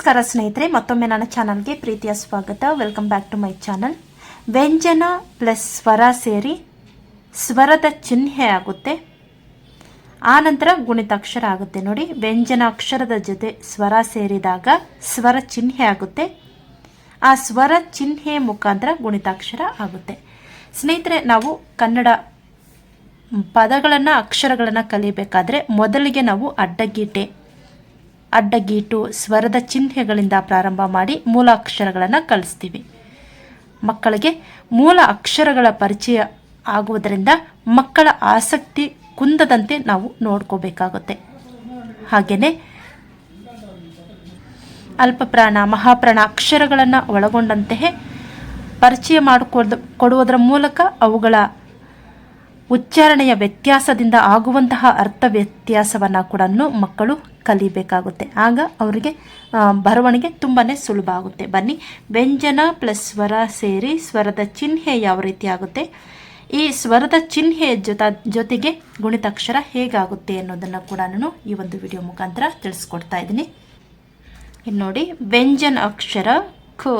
ನಮಸ್ಕಾರ ಸ್ನೇಹಿತರೆ, ಮತ್ತೊಮ್ಮೆ ನನ್ನ ಚಾನಲ್ಗೆ ಪ್ರೀತಿಯ ಸ್ವಾಗತ. Welcome back to my channel ವ್ಯಂಜನ ಪ್ಲಸ್ ಸ್ವರ ಸೇರಿ ಸ್ವರದ ಚಿಹ್ನೆ ಆಗುತ್ತೆ. ಆನಂತರ ಗುಣಿತಾಕ್ಷರ ಆಗುತ್ತೆ ನೋಡಿ. ವ್ಯಂಜನ ಅಕ್ಷರದ ಜೊತೆ ಸ್ವರ ಸೇರಿದಾಗ ಸ್ವರ ಚಿಹ್ನೆ ಆಗುತ್ತೆ. ಆ ಸ್ವರ ಚಿಹ್ನೆ ಮುಖಾಂತರ ಗುಣಿತಾಕ್ಷರ ಆಗುತ್ತೆ. ಸ್ನೇಹಿತರೆ, ನಾವು ಕನ್ನಡ ಪದಗಳನ್ನು, ಅಕ್ಷರಗಳನ್ನು ಕಲಿಬೇಕಾದ್ರೆ ಮೊದಲಿಗೆ ನಾವು ಅಡ್ಡಗೀಟೆ ಅಡ್ಡಗೀಟು ಸ್ವರದ ಚಿಹ್ನೆಗಳಿಂದ ಪ್ರಾರಂಭ ಮಾಡಿ ಮೂಲ ಅಕ್ಷರಗಳನ್ನು ಕಲಿಸ್ತೀವಿ. ಮಕ್ಕಳಿಗೆ ಮೂಲ ಅಕ್ಷರಗಳ ಪರಿಚಯ ಆಗುವುದರಿಂದ ಮಕ್ಕಳ ಆಸಕ್ತಿ ಕುಂದದಂತೆ ನಾವು ನೋಡ್ಕೋಬೇಕಾಗುತ್ತೆ. ಹಾಗೆಯೇ ಅಲ್ಪಪ್ರಾಣ, ಮಹಾಪ್ರಾಣ ಅಕ್ಷರಗಳನ್ನು ಒಳಗೊಂಡಂತೆಯೇ ಪರಿಚಯ ಮಾಡಿಕೊಡ್ ಕೊಡುವುದರ ಮೂಲಕ ಅವುಗಳ ಉಚ್ಚಾರಣೆಯ ವ್ಯತ್ಯಾಸದಿಂದ ಆಗುವಂತಹ ಅರ್ಥ ವ್ಯತ್ಯಾಸವನ್ನು ಕೂಡ ಮಕ್ಕಳು ಕಲಿಬೇಕಾಗುತ್ತೆ. ಆಗ ಅವರಿಗೆ ಬರವಣಿಗೆ ತುಂಬಾ ಸುಲಭ ಆಗುತ್ತೆ. ಬನ್ನಿ, ವ್ಯಂಜನ ಪ್ಲಸ್ ಸ್ವರ ಸೇರಿ ಸ್ವರದ ಚಿಹ್ನೆ ಯಾವ ರೀತಿ ಆಗುತ್ತೆ? ಈ ಸ್ವರದ ಚಿಹ್ನೆ ಜೊತೆ, ಜೊತೆಗೆ ಗುಣಿತಾಕ್ಷರ ಹೇಗಾಗುತ್ತೆ ಅನ್ನೋದನ್ನು ಕೂಡ ನಾನು ಈ ಒಂದು ವಿಡಿಯೋ ಮುಖಾಂತರ ತಿಳಿಸ್ಕೊಡ್ತಾ ಇದ್ದೀನಿ. ಇನ್ನು ನೋಡಿ, ವ್ಯಂಜನ ಅಕ್ಷರ ಖ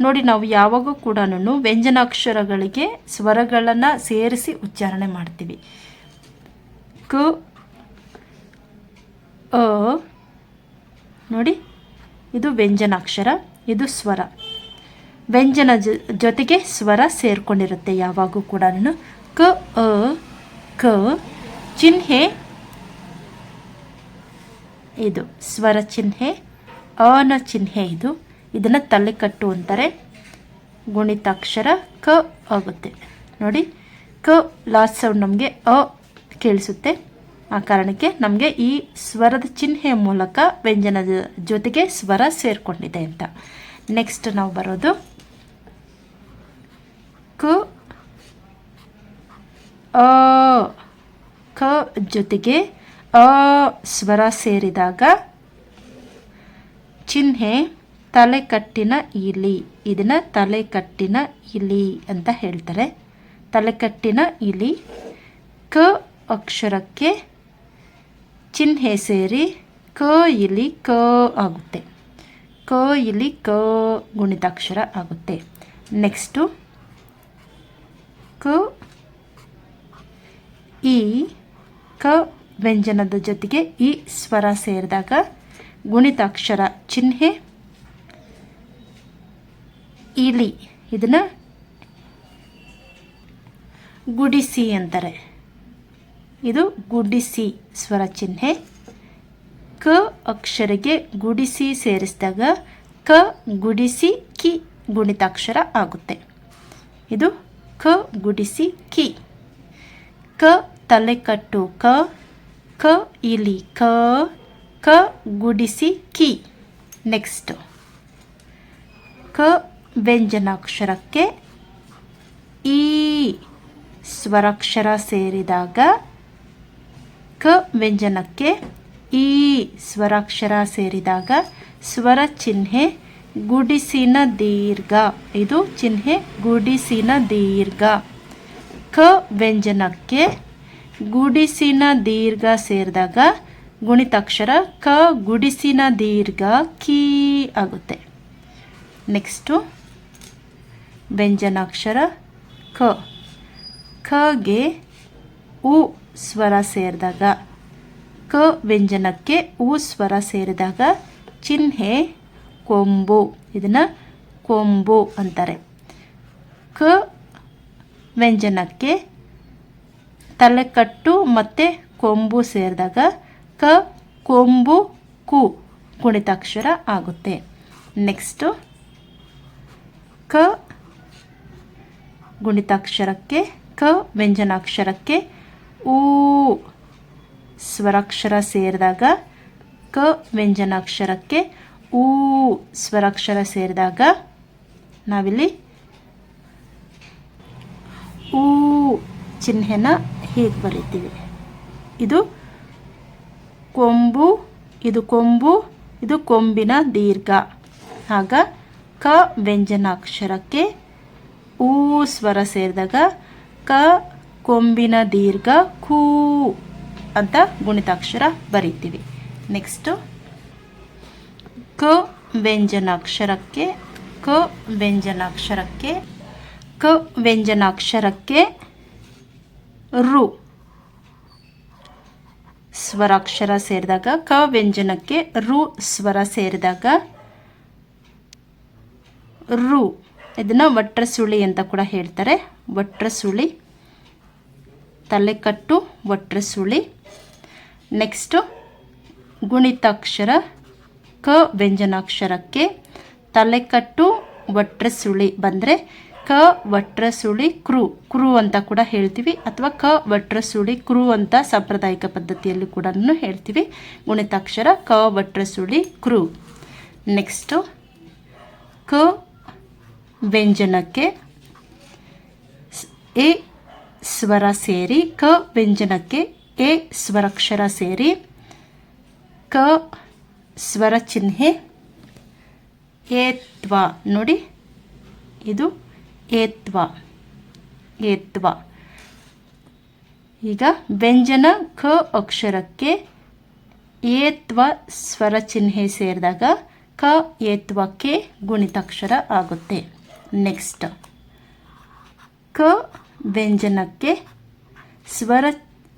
ನೋಡಿ, ನಾವು ಯಾವಾಗೂ ಕೂಡ ವ್ಯಂಜನಾಕ್ಷರಗಳಿಗೆ ಸ್ವರಗಳನ್ನು ಸೇರಿಸಿ ಉಚ್ಚಾರಣೆ ಮಾಡ್ತೀವಿ. ಕ, ಅ, ನೋಡಿ, ಇದು ವ್ಯಂಜನಾಕ್ಷರ, ಇದು ಸ್ವರ. ವ್ಯಂಜನ ಜೊತೆಗೆ ಸ್ವರ ಸೇರ್ಕೊಂಡಿರುತ್ತೆ ಯಾವಾಗೂ ಕೂಡ ಕ, ಅ, ಕ, ಚಿಹ್ನೆ, ಇದು ಸ್ವರ ಚಿಹ್ನೆ ಅನ ಚಿಹ್ನೆ ಇದು. ಇದನ್ನು ತಲೆಕಟ್ಟು ಅಂತಾರೆ. ಗುಣಿತಾಕ್ಷರ ಕ ಆಗುತ್ತೆ. ನೋಡಿ, ಕ ಲಾಸ್ಟ್ ಸೌಂಡ್ ನಮಗೆ ಅ ಕೇಳಿಸುತ್ತೆ. ಆ ಕಾರಣಕ್ಕೆ ನಮಗೆ ಈ ಸ್ವರದ ಚಿಹ್ನೆಯ ಮೂಲಕ ವ್ಯಂಜನದ ಜೊತೆಗೆ ಸ್ವರ ಸೇರಿಕೊಂಡಿದೆ ಅಂತ. ನೆಕ್ಸ್ಟ್ ನಾವು ಬರೋದು. ಕ, ಅ, ಕ ಜೊತೆಗೆ ಅ ಸ್ವರ ಸೇರಿದಾಗ ಚಿಹ್ನೆ ತಲೆಕಟ್ಟಿನ ಇಲಿ. ಇದನ್ನ ತಲೆಕಟ್ಟಿನ ಇಲಿ ಅಂತ ಹೇಳ್ತಾರೆ. ತಲೆಕಟ್ಟಿನ ಇಲಿ. ಕ ಅಕ್ಷರಕ್ಕೆ ಚಿಹ್ನೆ ಸೇರಿ ಕ ಇಲಿ ಕ ಆಗುತ್ತೆ. ಕ ಇಲಿ ಕ ಗುಣಿತಾಕ್ಷರ ಆಗುತ್ತೆ. ನೆಕ್ಸ್ಟು ಕ ಈ ಕ ವ್ಯಂಜನದ ಜೊತೆಗೆ ಈ ಸ್ವರ ಸೇರಿದಾಗ ಗುಣಿತಾಕ್ಷರ ಚಿಹ್ನೆ ಇಲಿ. ಇದನ್ನು ಗುಡಿಸಿ ಅಂತಾರೆ. ಇದು ಗುಡಿಸಿ ಸ್ವರ ಚಿಹ್ನೆ. ಕ ಅಕ್ಷರಕ್ಕೆ ಗುಡಿಸಿ ಸೇರಿಸಿದಾಗ ಕ ಗುಡಿಸಿ ಕಿ ಗುಣಿತಾಕ್ಷರ ಆಗುತ್ತೆ. ಇದು ಕ ಗುಡಿಸಿ ಕಿ. ಕ ತಲೆಕಟ್ಟು ಕ ಕ ಇಲಿ ಕ ಕ ಗುಡಿಸಿ ಕಿ. ನೆಕ್ಸ್ಟ್. ಕ ವ್ಯಂಜನಾಕ್ಷರಕ್ಕೆ ಈ ಸ್ವರಾಕ್ಷರ ಸೇರಿದಾಗ ಕ ವ್ಯಂಜನಕ್ಕೆ ಈ ಸ್ವರಾಕ್ಷರ ಸೇರಿದಾಗ ಸ್ವರ ಚಿಹ್ನೆ ಗುಡಿಸಿನ ದೀರ್ಘ. ಇದು ಚಿಹ್ನೆ ಗುಡಿಸಿನ ದೀರ್ಘ. ಕ ವ್ಯಂಜನಕ್ಕೆ ಗುಡಿಸಿನ ದೀರ್ಘ ಸೇರಿದಾಗ ಗುಣಿತಾಕ್ಷರ ಕ ಗುಡಿಸಿನ ದೀರ್ಘ ಕೀ ಆಗುತ್ತೆ. ನೆಕ್ಸ್ಟು ವ್ಯಂಜನಾಕ್ಷರ ಕ. ಖಗೆ ಉ ಸ್ವರ ಸೇರಿದಾಗ, ಕ ವ್ಯಂಜನಕ್ಕೆ ಉ ಸ್ವರ ಸೇರಿದಾಗ ಚಿಹ್ನೆ ಕೊಂಬು. ಇದನ್ನು ಕೊಂಬು ಅಂತಾರೆ. ಕ ವ್ಯಂಜನಕ್ಕೆ ತಲೆಕಟ್ಟು ಮತ್ತು ಕೊಂಬು ಸೇರಿದಾಗ, ಕ ಕೊಂಬು ಕು ಕುಣಿತಾಕ್ಷರ ಆಗುತ್ತೆ. ನೆಕ್ಸ್ಟು ಕ ಗುಣಿತಾಕ್ಷರಕ್ಕೆ ಕ, ವ್ಯಂಜನಾಕ್ಷರಕ್ಕೆ ಊ ಸ್ವರಾಕ್ಷರ ಸೇರಿದಾಗ ಕ, ವ್ಯಂಜನಾಕ್ಷರಕ್ಕೆ ಊ ಸ್ವರಾಕ್ಷರ ಸೇರಿದಾಗ ನಾವಿಲ್ಲಿ ಊ ಚಿಹ್ನೆನ ಹೀಗೆ ಬರೀತೀವಿ. ಇದು ಕೊಂಬು ಇದು ಕೊಂಬು, ಇದು ಕೊಂಬಿನ ದೀರ್ಘ. ಆಗ ಕ, ವ್ಯಂಜನಾಕ್ಷರಕ್ಕೆ ಊ ಸ್ವರ ಸೇರಿದಾಗ ಕ ಕೊಂಬಿನ ದೀರ್ಘ ಕೂ ಅಂತ ಗುಣಿತಾಕ್ಷರ ಬರೀತೀವಿ. ನೆಕ್ಸ್ಟು ಕ ವ್ಯಂಜನಾಕ್ಷರಕ್ಕೆ ಕ ವ್ಯಂಜನಾಕ್ಷರಕ್ಕೆ ಕ ವ್ಯಂಜನಾಕ್ಷರಕ್ಕೆ ರು. ಸ್ವರಾಕ್ಷರ ಸೇರಿದಾಗ ಕ ವ್ಯಂಜನಕ್ಕೆ ರು ಸ್ವರ ಸೇರಿದಾಗ ರು. ಇದನ್ನು ವಟ್ರಸುಳಿ ಅಂತ ಕೂಡ ಹೇಳ್ತಾರೆ. ವಟ್ರ ಸುಳಿ, ತಲೆಕಟ್ಟು ವಟ್ರಸುಳಿ ನೆಕ್ಸ್ಟು ಗುಣಿತಾಕ್ಷರ, ಕ ವ್ಯಂಜನಾಕ್ಷರಕ್ಕೆ ತಲೆಕಟ್ಟು, ವಟ್ರ ಸುಳಿ ಬಂದರೆ ಕ ವಟ್ರ ಸುಳಿ ಕ್ರು ಕ್ರು ಅಂತ ಕೂಡ ಹೇಳ್ತೀವಿ ಅಥವಾ ಕ ವಟ್ರಸುಳಿ ಕ್ರು ಅಂತ ಸಾಂಪ್ರದಾಯಿಕ ಪದ್ಧತಿಯಲ್ಲಿ ಕೂಡ ಹೇಳ್ತೀವಿ. ಗುಣಿತಾಕ್ಷರ, ಕ ವಟ್ರ ಸುಳಿ ಕ್ರು ನೆಕ್ಸ್ಟು ವ್ಯಂಜನಕ್ಕೆ ಎ ಸ್ವರ ಸೇರಿ, ಕ ವ್ಯಂಜನಕ್ಕೆ ಎ ಸ್ವರಕ್ಷರ ಸೇರಿ, ಕ ಸ್ವರ ಚಿಹ್ನೆ ಏತ್ವ ನೋಡಿ, ಇದು ಏತ್ವ ಏತ್ವ ಈಗ ವ್ಯಂಜನ ಕ ಅಕ್ಷರಕ್ಕೆ ಏತ್ವ ಸ್ವರ ಚಿಹ್ನೆ ಸೇರಿದಾಗ ಕ ಏತ್ವಕ್ಕೆ ಗುಣಿತಾಕ್ಷರ ಆಗುತ್ತೆ. ನೆಕ್ಸ್ಟ್ ಕ ವ್ಯಂಜನಕ್ಕೆ ಸ್ವರ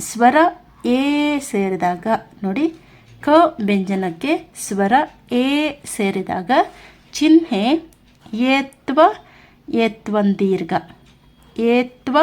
ಸ್ವರ ಎ ಸೇರಿದಾಗ, ನೋಡಿ, ಕ ವ್ಯಂಜನಕ್ಕೆ ಸ್ವರ ಎ ಸೇರಿದಾಗ ಚಿಹ್ನೆ ಏತ್ವ, ಏತ್ವಂದೀರ್ಘ. ಏತ್ವ